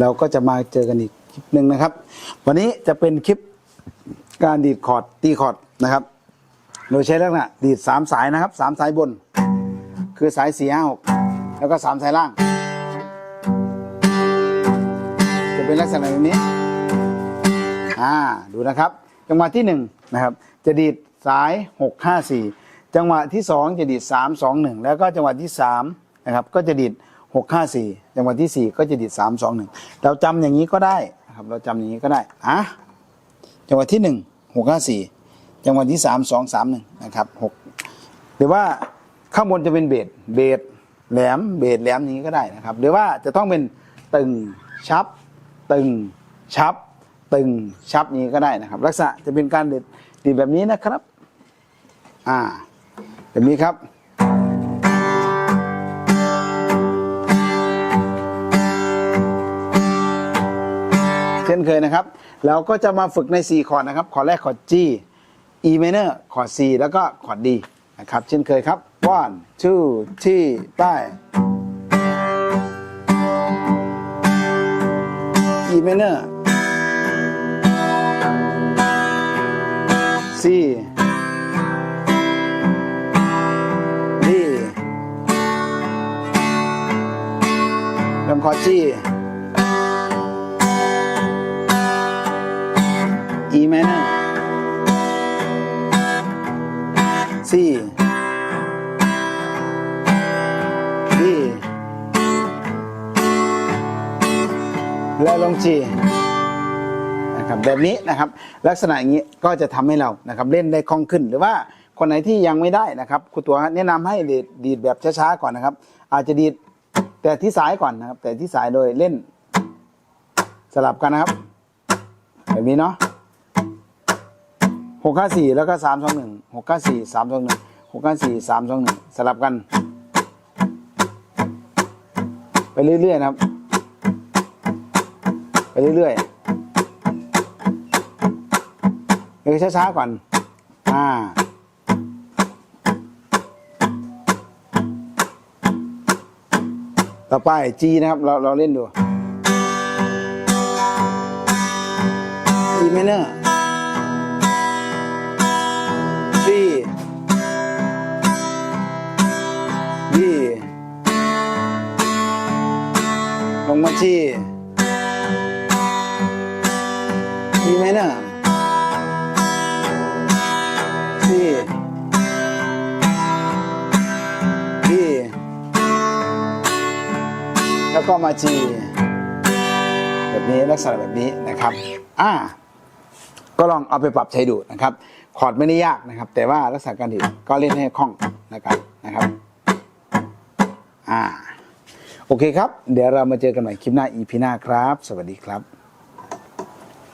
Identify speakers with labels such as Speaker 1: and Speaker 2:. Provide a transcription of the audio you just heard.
Speaker 1: เราก็จะมาเจอกันอีกคลิปหนึ่งนะครับ วันนี้จะเป็นคลิปการดีดคอร์ดตีคอร์ดนะครับ โดยใช้ลักษณะดีดสามสายนะครับสามสายบน คือสายสี่ห้าหกแล้วก็สามสายล่าง จะเป็นลักษณะแบบนี้อ่าดูนะครับ จังหวะที่หนึ่งนะครับ จะดีดสายหกห้าสี่จังหวะที่สองจะดีดสามสองหนึ่งแล้วก็จังหวะที่สามนะครับ ก็จะดีด หกห้าสี่จังหวะที่สี่ก็จะดีดสามสองหนึ่งเราจำอย่างนี้ก็ได้นะครับเราจำอย่างนี้ก็ได้อะจังหวะที่หนึ่งหกห้าสี่จังหวะที่สามสองสามหนึ่งนะครับหกหรือว่าข้างบนจะเป็นเบสเบสแหลมเบสแหลมอย่างนี้ก็ได้นะครับ หรือว่าจะต้องเป็นตึงชับ ตึงชับ ตึงชับนี้ก็ได้นะครับ ลักษณะจะเป็นการด็ดดีดแบบนี้นะครับ อ่าแบบนี้ครับ เช่นเคยนะครับ เราก็จะมาฝึกใน 4 คอร์ดนะครับ คอร์ดแรกคอร์ด G E minor คอร์ด C แล้วก็คอร์ด D นะครับ เช่นเคยครับ one two three ไป E minor C D ลำคอร์ด G E minor C D และลง G นะครับแบบนี้นะครับลักษณะอย่างนี้ก็จะทำให้เรานะครับเล่นได้คล่องขึ้นหรือว่าคนไหนที่ยังไม่ได้นะครับครูตัวแนะนำให้ดีดดีดแบบช้าๆก่อนนะครับ อาจจะดีดแต่ที่สายก่อนนะครับ แต่ที่สายโดยเล่นสลับกันนะครับ แบบนี้เนาะ หกห้าสี่แล้วก็สามสองหนึ่งหกห้าสี่สามสองหนึ่งหกห้าสี่สามสองหนึ่งสลับกัน ไปเรื่อยๆนะครับ ไปเรื่อยๆเดี๋ยวช้าๆก่อนอ่าต่อไป G นะครับ เราเราเล่นดู G minor ลงมาที่ D minor C D แล้วก็มา G แบบนี้ลักษณะแบบนี้นะครับอ่าก็ลองเอาไปปรับใช้ดูนะครับ คอร์ดไม่ได้ยากนะครับ แต่ว่าลักษณะการดีดก็เล่นให้คล่องนะครับนะครับ อ่า โอเคครับ เดี๋ยวเรามาเจอกันใหม่คลิปหน้า EP หน้าครับ สวัสดีครับ